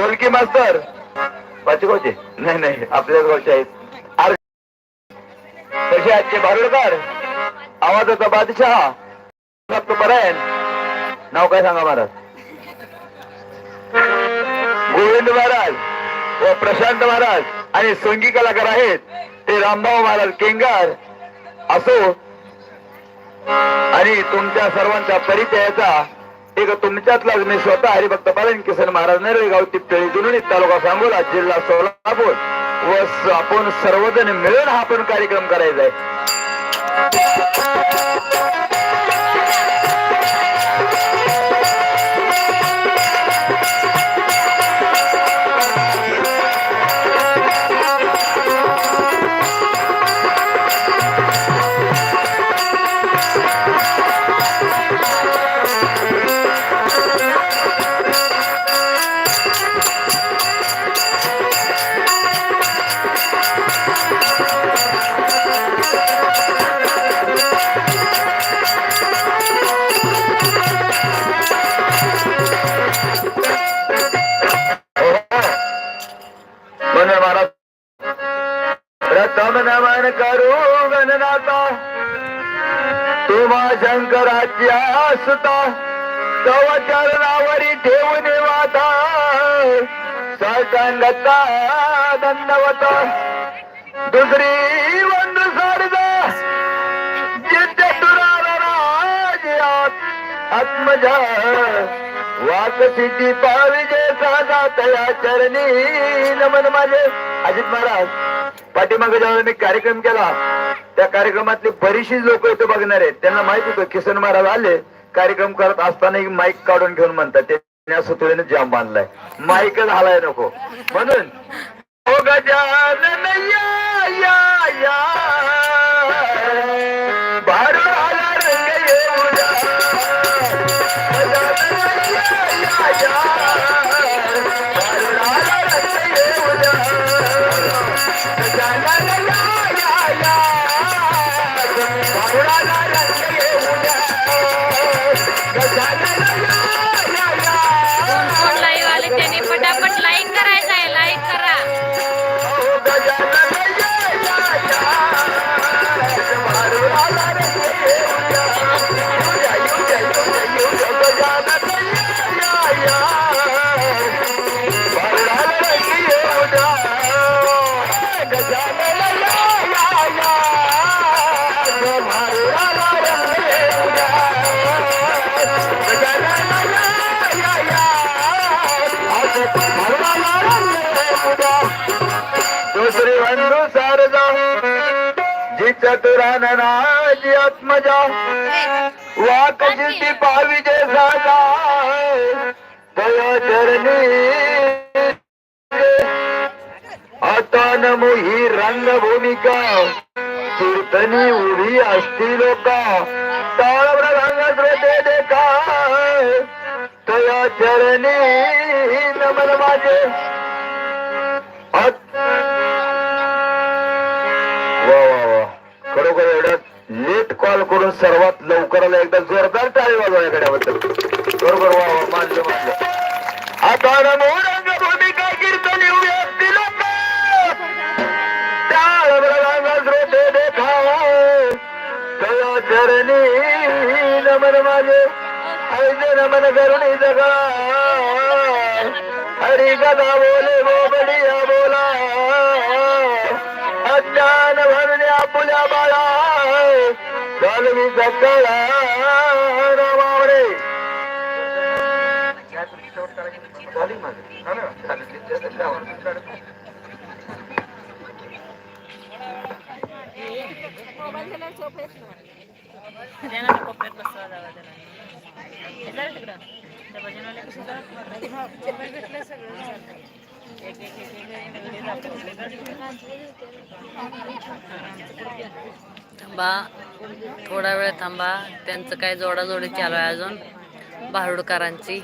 ढोलकी मास्तर. पाचशे गावचे नाही नाही आपल्याच गावचे आहेत. आर- तसे आजचे बारुडकर आवाजाचा बादशाह. परायण. नाव काय सांगा महाराज? गोविंद महाराज व प्रशांत महाराज आणि संगी कलाकार आहेत. ते रामभाऊ महाराज केंगार. असो. आणि तुमच्या सर्वांच्या परिचयाचा एक तुमच्यातलाच मी स्वतः हरिभक्त पालन किसन महाराज नरवे गाव तिप्पळी जुनुनी तालुका सांगोला जिल्हा सोलापूर व आपण सर्वजण मिळून हा आपण कार्यक्रम करायचा आहे माता तुम्हा शंकराची आसता तव चरणावरी ठेवून वाता सटंगता दंडवत. दुसरी वंद साडदा जिथे तुराला राज आत्मजा. वाक पाविजे साधा तया चरणी. नमन माझे. अजित महाराज पाठीमागे जेव्हा मी कार्यक्रम केला. त्या कार्यक्रमातली बरीचशी लोक इथे बघणार आहेत. त्यांना माहीत होतं किसन महाराज आले कार्यक्रम करत असताना एक माईक काढून घेऊन म्हणतात त्यांनी सुतळीने जाम बांधलाय. माईकच हालाय नको. म्हणून हो जी आत्मजा. वाक जिद्दी पाविजे साधा तया चरणी. आता नमो ही रंगभूमिका. कीर्तनी उभी असती लोका. टाळ रंग श्रोते देखा. तया चरणी नमन माझे. कॉल करून सर्वात लवकराला एकदा जोरदार टाळी वाजवल्या गड्याबद्दल. बरोबर वा मानलं मानलं. आता कीर्तन चरणी नमन माझे ऐज नमन करुणी जगा. हरी कदा बोले बोबडिया बोला. अज्ञान भरण्या पुल्या बाळा चालवी सकळा रामावरे थांबा थोडा वेळ थांबा. त्यांचं काय जोडाजोडी चालू आहे अजून. भारुडकरांची.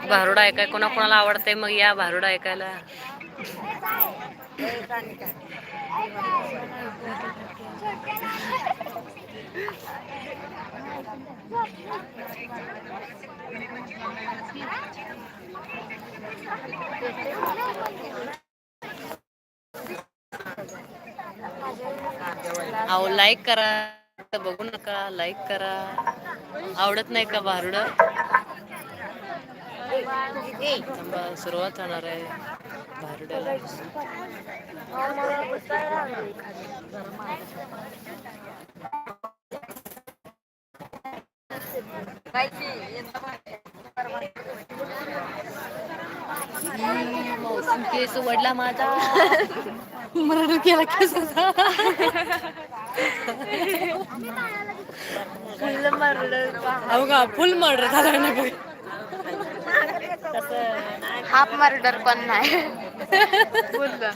भारुड ऐकाय कोणा कोणाला आवडतंय मग या भारुड ऐकायला. अहो लाईक करा. बघू नका लाईक करा. आवडत नाही का भारुड? थांबा सुरुवात होणार आहे. भारुड्याला मौसम केस वडला माझा. मरण केला केसाचा अहो का फुल मर्डर झाला ना. हाफ मर्डर पण नाही बोललं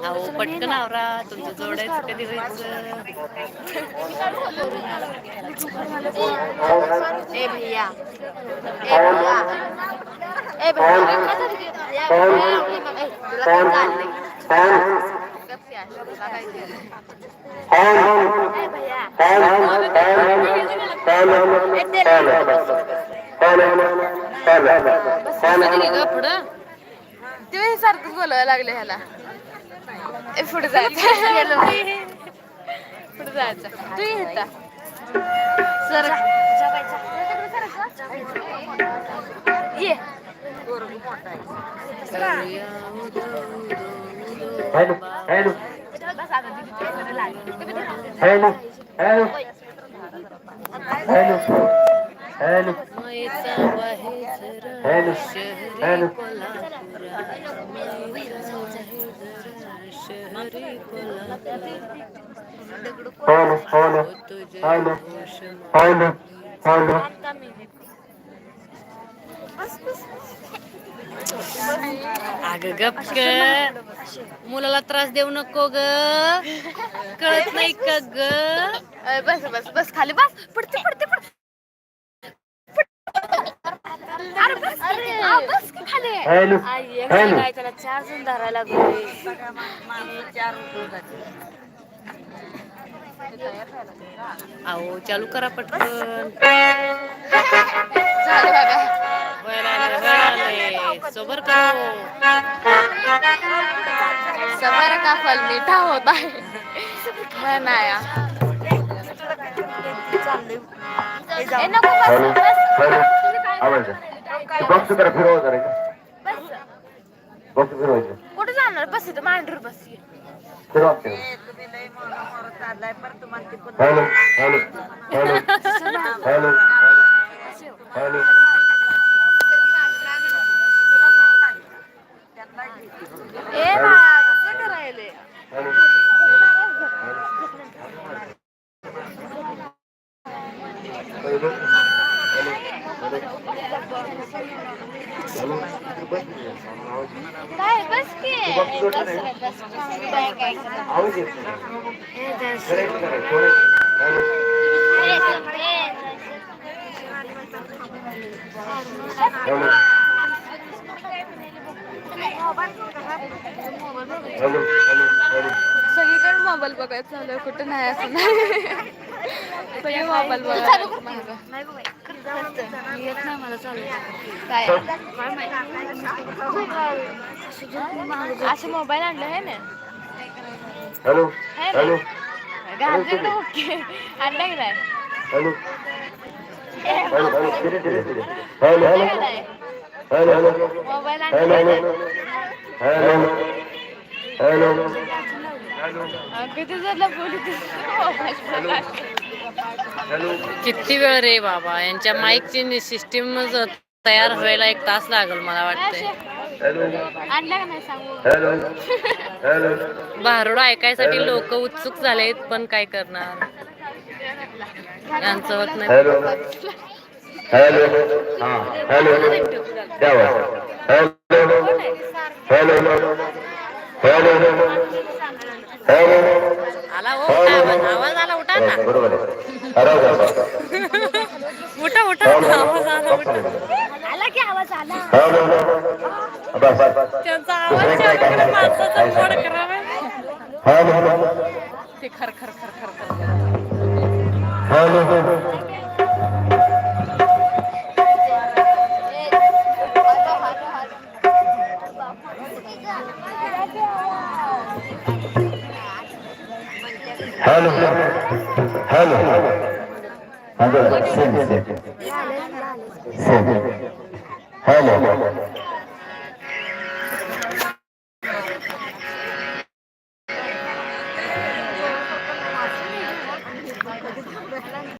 अहो पटकन आवरा. तुमचं जोडायचं कधी व्हायचं? ए भैया. ए भैया. ए भैया. ते. पुढं तुम्ही सारखं बोलायला लागले ह्याला. पुढे जायचं. पुढे जायचं. तू येता सर ये. Hello hello. Hello hello. Hello hello. Hello hello कोल्हापुरा मायेचा आहे जरा शहरी कोल्हापुरा हॅलो हॅलो तुझ्या हॅलो होश हॅलो हॅलो अगं गप ग मुलाला त्रास देऊ नको ग. कळत नाही का ग? बस बस बस खाली बस. पडते पडते पडते. अरे त्याला चार जण धरायला लागले अहो चालू करा पटकन झालं सोबर करो सबर का फल मीठा होता है बनाया ए, नको बस, बस. बॉक्स करा फिरवा जरा बस. बॉक्स फिरवायचं कुठे जाणार? बस इथं मांडूर बस फिरवा hello hello hello hello hello. सगळीकडे मोबाईल बघायचं चालू आहे कुठं नाही असं. नाही सगळे मोबाईल बघायला मागं. काय? असे मोबाईल आणले आहे ना? हॅलो. हॅलो. घालते ओके. आणलं की नाही? हॅलो. हॅलो हॅलो धीरे धीरे धीरे hello. Hello hello. Hello mobile hello hello. Hello. Hello. किती वेळ रे बाबा? यांच्या माईकची सिस्टीम तयार व्हायला एक तास लागल मला वाटतंय. हॅलो. आणलं का नाही सांगू? हॅलो. हॅलो. भारुड ऐकायसाठी लोक उत्सुक झालेत पण काय करणार? यांचं होत नाही. हॅलो. हॅलो. हा. Hello. Hello. Hello. Hello. Hello. आला हो आवाज? आवाज आला उठा हॅलो उठा उठा. आवाज आला उठा. हॅलो. बस त्यांचा आवाज चालू माणसाचा मोड करावा. ते खर खर खर खर खर hello hello hello. Hello. Hello.